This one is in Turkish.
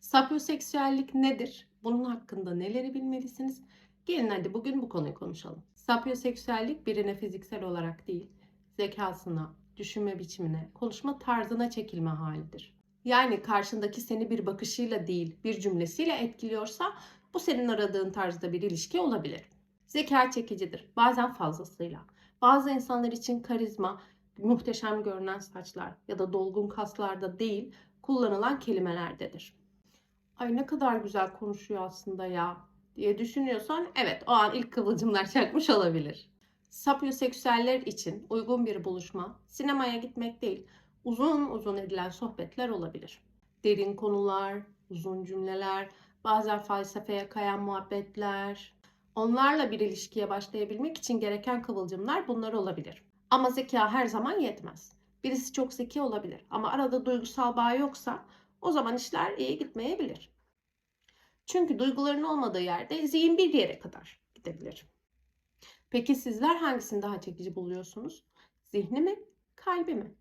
Sapyoseksüellik nedir? Bunun hakkında neleri bilmelisiniz? Gelin hadi bugün bu konuyu konuşalım. Sapyoseksüellik birine fiziksel olarak değil, zekasına, düşünme biçimine, konuşma tarzına çekilme halidir. Yani karşındaki seni bir bakışıyla değil, bir cümlesiyle etkiliyorsa bu senin aradığın tarzda bir ilişki olabilir. Zeka çekicidir, bazen fazlasıyla. Bazı insanlar için karizma, muhteşem görünen saçlar ya da dolgun kaslarda değil, kullanılan kelimelerdedir. Ay ne kadar güzel konuşuyor aslında ya diye düşünüyorsan evet o an ilk kıvılcımlar çakmış olabilir. Sapyoseksüeller için uygun bir buluşma sinemaya gitmek değil, uzun uzun edilen sohbetler olabilir. Derin konular, uzun cümleler, bazen felsefeye kayan muhabbetler. Onlarla bir ilişkiye başlayabilmek için gereken kıvılcımlar bunlar olabilir. Ama zeka her zaman yetmez. Birisi çok zeki olabilir ama arada duygusal bağ yoksa o zaman işler iyi gitmeyebilir. Çünkü duyguların olmadığı yerde zihin bir yere kadar gidebilir. Peki sizler hangisini daha çekici buluyorsunuz? Zihni mi, kalbi mi?